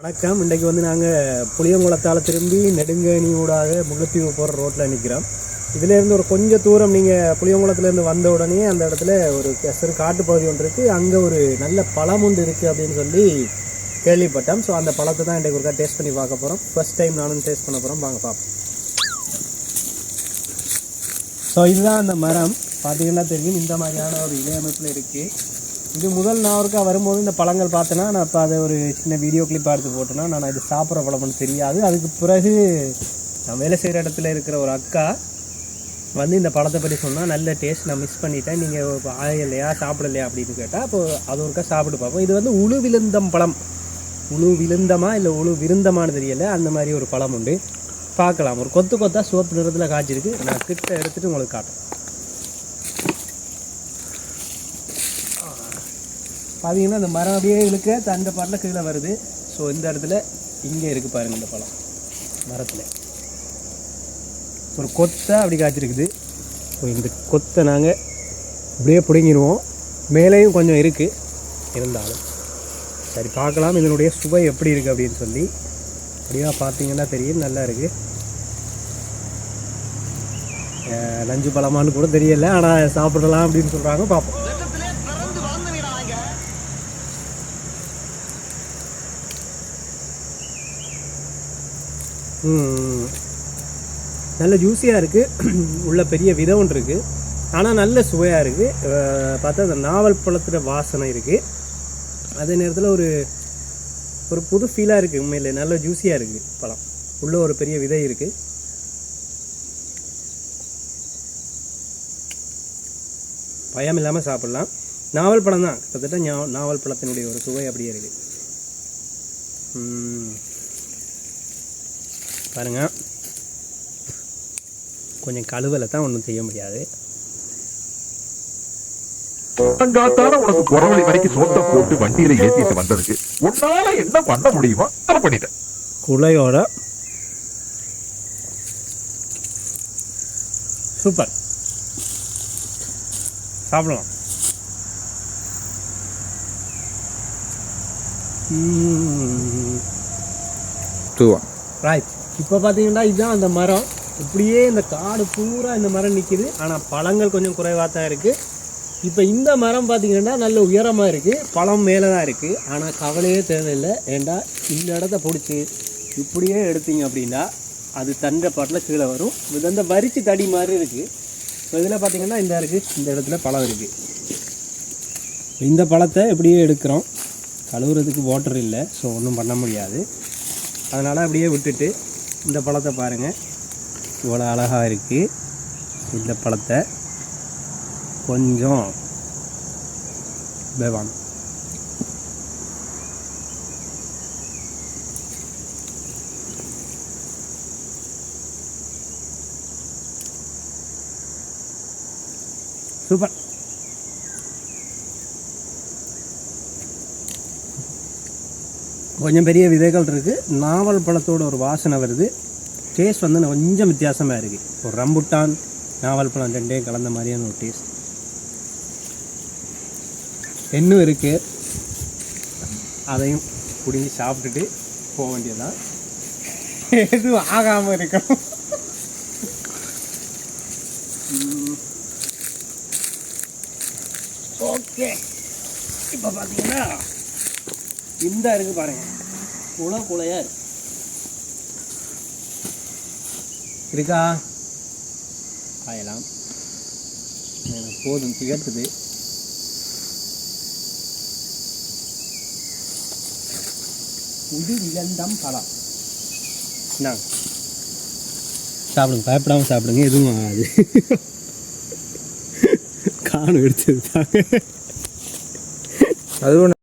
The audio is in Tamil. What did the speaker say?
வணக்கம். இன்றைக்கு வந்து நாங்கள் புளியங்குளத்தால் திரும்பி நெடுங்கணியூடாக முல்லைத்தீவு போகிற ரோட்டில் நிற்கிறோம் இதுலேருந்து ஒரு கொஞ்சம் தூரம் நீங்கள் புளியங்குளத்துலேருந்து வந்த உடனே அந்த இடத்துல ஒரு சிறு காட்டுப்பகுதி ஒன்று இருக்குது அங்கே ஒரு நல்ல பழம் ஒன்று இருக்குது அப்படின்னு சொல்லி கேள்விப்பட்டோம். ஸோ அந்த பழத்தை தான் இன்றைக்கு ஒருக்கா டேஸ்ட் பண்ணி பார்க்க போகிறோம் ஃபர்ஸ்ட் டைம் நானும் டேஸ்ட் பண்ண போகிறோம் வாங்க பார்ப்போம் ஸோ இதுதான் அந்த மரம். பார்த்தீங்கன்னா தெரியும் இந்த மாதிரியான ஒரு இலையமைப்பில் இருக்குது இது முதல் நான் ஒருக்கா வரும்போது இந்த பழங்கள் பார்த்தேன்னா நான் இப்போ அதை ஒரு சின்ன வீடியோ கிளிப்பாக எடுத்து போட்டேன்னா நான் இது சாப்பிட்ற பழம்னு தெரியாது. அதுக்கு பிறகு நான் வேலை செய்கிற இடத்துல இருக்கிற ஒரு அக்கா வந்து இந்த பழத்தை பற்றி சொன்னால் நல்ல டேஸ்ட் நான் மிஸ் பண்ணிட்டேன். நீங்கள் ஆகலையா சாப்பிடலையா? அப்படின்னு கேட்டால் அப்போ அது ஒருக்கா சாப்பிட்டு பார்ப்போம். இது வந்து உழு விழுந்தம் பழம். உழு விழுந்தமா இல்லை உழு விருந்தமானு தெரியல. அந்த மாதிரி ஒரு பழம் உண்டு. பார்க்கலாம். ஒரு கொத்து கொத்தா சிவப்பு நிறத்தில் காய்ச்சிருக்கு. நான் கிட்ட எடுத்துகிட்டு உங்களுக்கு காட்டுறேன். பார்த்தீங்கன்னா இந்த மரம் அப்படியே இழுக்க தண்டை பாட்டில் கீழே வருது. ஸோ இந்த இடத்துல இங்கே இருக்குது பாருங்க இந்த பழம். மரத்தில். ஒரு கொத்தை அப்படி காய்ச்சிருக்குது. ஸோ இந்த கொத்தை நாங்கள் அப்படியே பிடுங்கிடுவோம். மேலேயும் கொஞ்சம் இருக்குது இருந்தாலும். சரி பார்க்கலாம் இதனுடைய சுவை எப்படி இருக்குது அப்படின்னு சொல்லி. அப்படியே பார்த்தீங்கன்னா தெரியும். நல்லா இருக்குது அஹ் நஞ்சு பழமான்னு கூட தெரியல. ஆனால் சாப்பிடலாம் அப்படின்னு சொல்கிறாங்க பார்ப்போம். நல்ல ஜூஸியாக இருக்குது உள்ள பெரிய விதம் ஒன்று இருக்குது ஆனால் நல்ல சுவையாக இருக்குது பார்த்தா அந்த நாவல் பழத்துல வாசனை இருக்குது அதே நேரத்தில் ஒரு ஒரு புது ஃபீலாக இருக்குது உண்மையில். நல்ல ஜூஸியாக இருக்குது பழம். உள்ள ஒரு பெரிய விதை இருக்குது பயம் இல்லாமல் சாப்பிட்லாம். நாவல் பழம் தான். கிட்டத்தட்ட ஞா- நாவல் பழத்தினுடைய ஒரு சுவை அப்படியே இருக்குது ம். பாருங்க. கொஞ்சம் கழுவலை தான் ஒன்றும் செய்ய முடியாது. உனக்கு குறவழி வரைக்கும் சோத்த போட்டு வண்டியில ஏத்திட்டு வந்ததுக்கு உன்னால என்ன பண்ண முடியுமோ அதை பண்ணிட்டேன். குலையோட. சூப்பர். சாப்பிடலாம். ரைட் இப்போ பார்த்தீங்கன்னா இதுதான் அந்த மரம். இப்படியே இந்த காடு பூரா இந்த மரம் நிற்கிது ஆனால் பழங்கள் கொஞ்சம் குறைவாக தான் இருக்குது இப்போ இந்த மரம் பார்த்தீங்கன்னா நல்ல உயரமாக இருக்குது பழம் மேலே தான் இருக்குது ஆனால் கவலையே தேவையில்லை. ஏண்டா இந்த இடத்த பிடிச்சி இப்படியே எடுத்தீங்க அப்படின்னா அது தண்டை பாட்டில் கீழே வரும். இது அந்த வரிச்சு தடி மாதிரி இருக்குது இப்போ இதில் பார்த்தீங்கன்னா இந்த இருக்குது இந்த இடத்துல பழம் இருக்குது இந்த பழத்தை இப்படியே எடுக்கிறோம். கழுவுறதுக்கு வாட்டர் இல்லை. ஸோ ஒன்றும் பண்ண முடியாது. அதனால் அப்படியே விட்டுட்டு இந்த பழத்தை பாருங்கள் இவ்வளோ அழகாக இருக்குது இந்த பழத்தை கொஞ்சம் வேவான் சூப்பர். கொஞ்சம் பெரிய விதைகள் இருக்குது நாவல் பழத்தோட ஒரு வாசனை வருது. டேஸ்ட் வந்து கொஞ்சம் வித்தியாசமாக இருக்குது ஒரு ரம்புட்டான் நாவல் பழம் ரெண்டையும் கலந்த மாதிரியான ஒரு டேஸ்ட் இன்னும் இருக்குது அதையும் குடிங்கி சாப்பிட்டுட்டு போக வேண்டியதுதான். எதுவும் ஆகாமல் இருக்கணும். ஓகே இப்போ பார்த்தீங்கன்னா இந்த இருக்கு பாருங்க. குள குளையா இருக்கு. இருக்கா? காயலாம். எனக்கு போதும் திகட்டுது புது இளந்தம் பழம். இந்தாங்க. சாப்பிடுங்க பயப்படாமல் சாப்பிடுங்க எதுவும் ஆகாது. காணும் எடுத்து அது ஒன்று